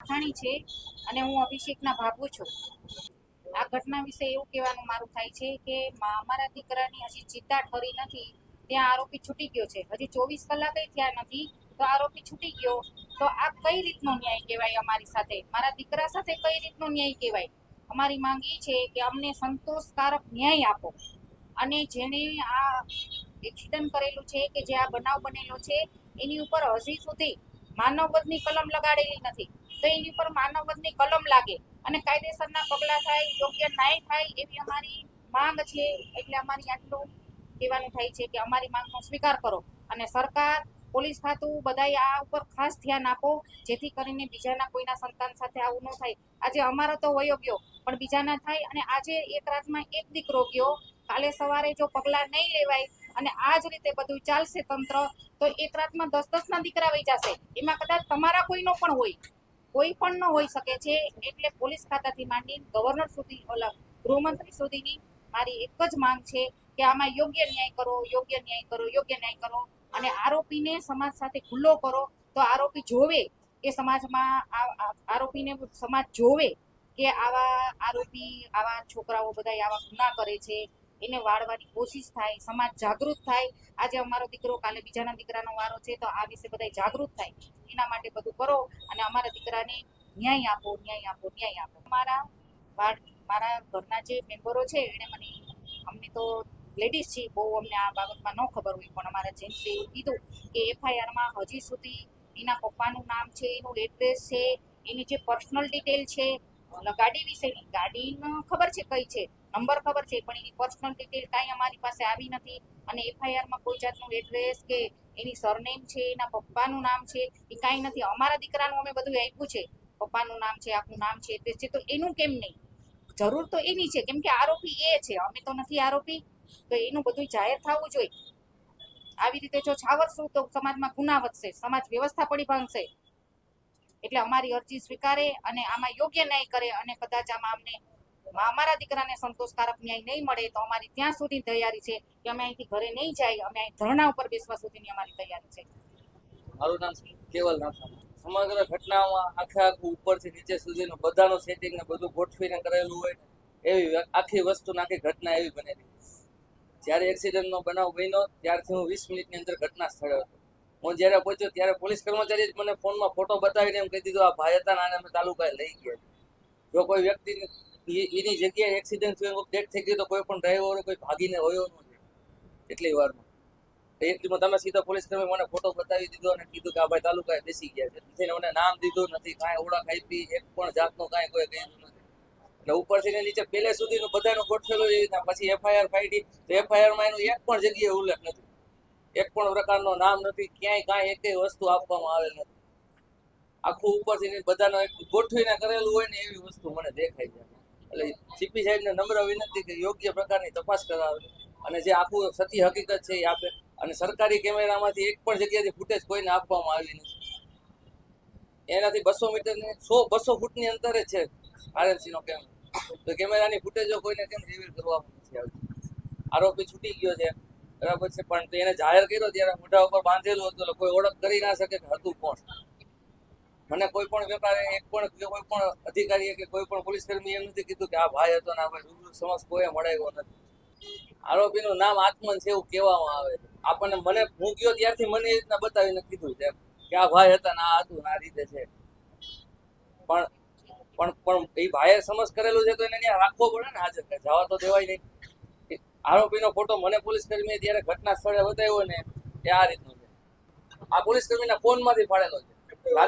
લાખાણી છે અને હું અભિષેકના ભાગુ છું. આ ઘટના વિશે એવું કહેવાનું મારું થાય છે કે અમારા દીકરાની હજી ચિત્તા ઠરી નથી, ત્યાં આરોપી છૂટી ગયો છે. હજી ચોવીસ કલાકે થયા નથી, તો આરોપી છૂટી ગયો, તો આ કઈ રીતનો ન્યાય કહેવાય અમારી સાથે? મારા દીકરા સાથે કઈ રીતનો ન્યાય કહેવાય? અમારી માંગ એ છે કે અમને સંતોષકારક ન્યાય આપો. અને જેણે આ એક્સિડન્ટ કરેલું છે કે જે આ બનાવ બનેલો છે, એની ઉપર હજી સુધી માનવ કલમ લગાડેલી નથી. તો એની ઉપર માનવવધની કલમ લાગે અને કાયદેસરના પગલાં થાય, યોગ્ય ન્યાય થાય એવી અમારી માંગ છે. એટલે અમારી આટલું કહેવાનું થાય છે કે અમારી માંગનો સ્વીકાર કરો અને સરકાર, પોલીસ ખાતું બધાએ આ ઉપર ખાસ ધ્યાન આપો, જેથી કરીને બીજાના કોઈના સંતાન સાથે આવું ન થાય. આજે અમારો તો વયો ગયો, પણ બીજાના થાય અને આજે એક રાતમાં એક દીકરો ગયો. કાલે સવારે જો પગલાં નહીં લેવાય અને આ જ રીતે બધું ચાલશે તંત્ર, તો એક રાતમાં દસ દસના દીકરા વહી જશે. એમાં કદાચ તમારા કોઈનો પણ હોય. કોઈ પણ નો હોઈ શકે છે. એટલે પોલીસ ખાતાથી માંડી ગવર્નર સુધી, ઓલા ગૃહમંત્રી સુધીની મારી એક જ માંગ છે કે આમાં યોગ્ય ન્યાય કરો, યોગ્ય ન્યાય કરો, યોગ્ય ન્યાય કરો. અને આરોપીને સમાજ સાથે ખુલ્લો કરો. તો આરોપી જોવે કે સમાજમાં આરોપીને સમાજ જોવે કે આવા આરોપી, આવા છોકરાઓ બધા આવા ગુના કરે છે. એને વાળવાની કોશિશ થાય, સમાજ જાગૃત થાય. આજે અમારો દીકરો કાલે બીજાના દીકરાનો વારો છે, તો આ વિશે બધા જાગૃત થાય. એના માટે બધું કરો અને અમારા દીકરાને ન્યાય આપો ન્યાય આપો ન્યાય આપો. મારા મારા ઘરના જે મેમ્બરો છે, એણે મને, અમને તો લેડીઝ છે બહુ અમને આ બાબતમાં ન ખબર હોય, પણ અમારા જેન્ટ્સે એવું કીધું કે એફઆઈઆરમાં હજી સુધી એના પપ્પાનું નામ છે, એનું એડ્રેસ છે, એની જે પર્સનલ ડિટેલ છે ગાડી વિશેની ગાડીનું ખબર છે કઈ છે? નંબર ખબર છે, પણ એની પર્સનલ ડિટેલ કાંઈ અમારી પાસે આવી નથી. અને એફઆઈઆરમાં કોઈ જાતનું એડ્રેસ કે એની સરનેમ છે, એના પપ્પાનું નામ છે, એ કાંઈ નથી. અમારા દીકરાનું અમે બધું આપ્યું છે. પપ્પાનું નામ છે આખું નામ છે એડ્રેસ છે, તો એનું કેમ નહીં? જરૂર તો એની છે. કેમ કે આરોપી એ છે. અમે તો નથી આરોપી. તો એનું બધું જાહેર થવું જોઈએ. આવી રીતે જો છાવરશું તો સમાજમાં ગુના વધશે. સમાજ વ્યવસ્થા પડી ભાંગશે. એટલે અમારી અરજી સ્વીકારે અને આમાં યોગ્ય ન્યાય કરે અને કદાચ આમાં અમને અમારા દીકરાને સંતોષકારક ન્યાય નહીં મળે તો અમારી ત્યાં સુધી તૈયારી છે કે અમે અહીંથી ઘરે નહીં જાય, અમે અહીં ધરણા ઉપર બેસવા સુધીની અમારી તૈયારી છે. મારું નામ કેવલ નાથાણી. સમગ્ર ઘટનામાં આખે આખું ઉપરથી નીચે સુધીનું બધાનું સેટિંગ ને બધું ગોઠવીને કરેલું હોય એવી આખી વસ્તુ નાખી ઘટના એવી બનેલી. જ્યારે એક્સિડન્ટનો બનાવ બન્યો, ત્યારથી હું વીસ મિનિટની અંદર ઘટના સ્થળે હતો. હું જ્યારે પહોંચ્યો ત્યારે પોલીસ કર્મચારી જ મને ફોનમાં ફોટો બતાવીને એમ કહી દીધું, આ ભાઈ હતા ને અમે તાલુકાએ લઈ ગયા. જો કોઈ વ્યક્તિ એની જગ્યાએ એક્સિડન્ટ થયો ડેથ થઈ ગયો તો કોઈ પણ ડ્રાઈવર કોઈ ભાગીને હોયો ન જાય. એટલી વારમાં. એટલીમાં તમે સીધો પોલીસ કર્મી મને ફોટો બતાવી દીધો અને કીધું કે આ ભાઈ તાલુકાએ બેસી ગયા છે. નથી મને નામ દીધું નથી, કાંઈ ઓળખ આપી, એક પણ જાતનો કાંઈ કોઈ કહ્યું નથી. અને ઉપરથી ને નીચે પહેલે સુધીનું બધાનું ગોઠવેલું રીતના, પછી એફઆઈઆર ફાઈટી તો એફઆઈઆરમાં એનું એક પણ જગ્યાએ ઉલ્લેખ નથી. એક પણ પ્રકારનો નામ નથી, ક્યાંય કાંઈ એકેય વસ્તુ આપવામાં આવેલ નથી. આખું ઉપરથી બધાનો એક ગોઠવીને કરેલું હોય ને એવી વસ્તુ મને દેખાય છે એટલે સીપી સાહેબને નમ્ર વિનંતી કે યોગ્ય પ્રકારની તપાસ કરાવે અને જે આખું સતી હકીકત છે એ આપે. અને સરકારી કેમેરામાંથી એક પણ જગ્યાથી ફૂટેજ કોઈને આપવામાં આવી નથી. એનાથી બસો મીટરની, સો, બસો ફૂટની અંતરે છે આરએનસી નો કેમેરો. તો કેમેરાની ફૂટેજો કોઈને કેમ રિવીલ કરવામાં નથી આવતી? આરોપી છૂટી ગયો છે. બરાબર છે, પણ એને જાહેર કર્યો ત્યારે મોઢા ઉપર બાંધેલું હતું એટલે કોઈ ઓળખ કરી ના શકે કે હતું કોણ. મને કોઈ પણ વેપારી, એક પણ કોઈ પણ અધિકારીએ કે કોઈ પણ પોલીસ કર્મી એમ નથી કીધું કે આ ભાઈ હતો ને આ રૂબરૂ સમક્ષ કોઈ મળાવ્યો નથી. આરોપીનું નામ આત્મન છે એવું કહેવામાં આવે આપણને મને, હું ગયો ત્યારથી મને એ રીતના બતાવીને કીધું છે કે આ ભાઈ હતા ને આ હતું આ રીતે છે. પણ પણ પણ એ ભાઈએ સમજ કરેલું છે તો એને ત્યાં રાખવો પડે ને હાજર જવા તો દેવાય નહીં. આરોપીનો ફોટો મને પોલીસ કર્મીએ ત્યારે ઘટના સ્થળે બતાવ્યો ને એ આ રીતનો છે. આ પોલીસ કર્મીના ફોનમાંથી પાડેલો છે. રાતે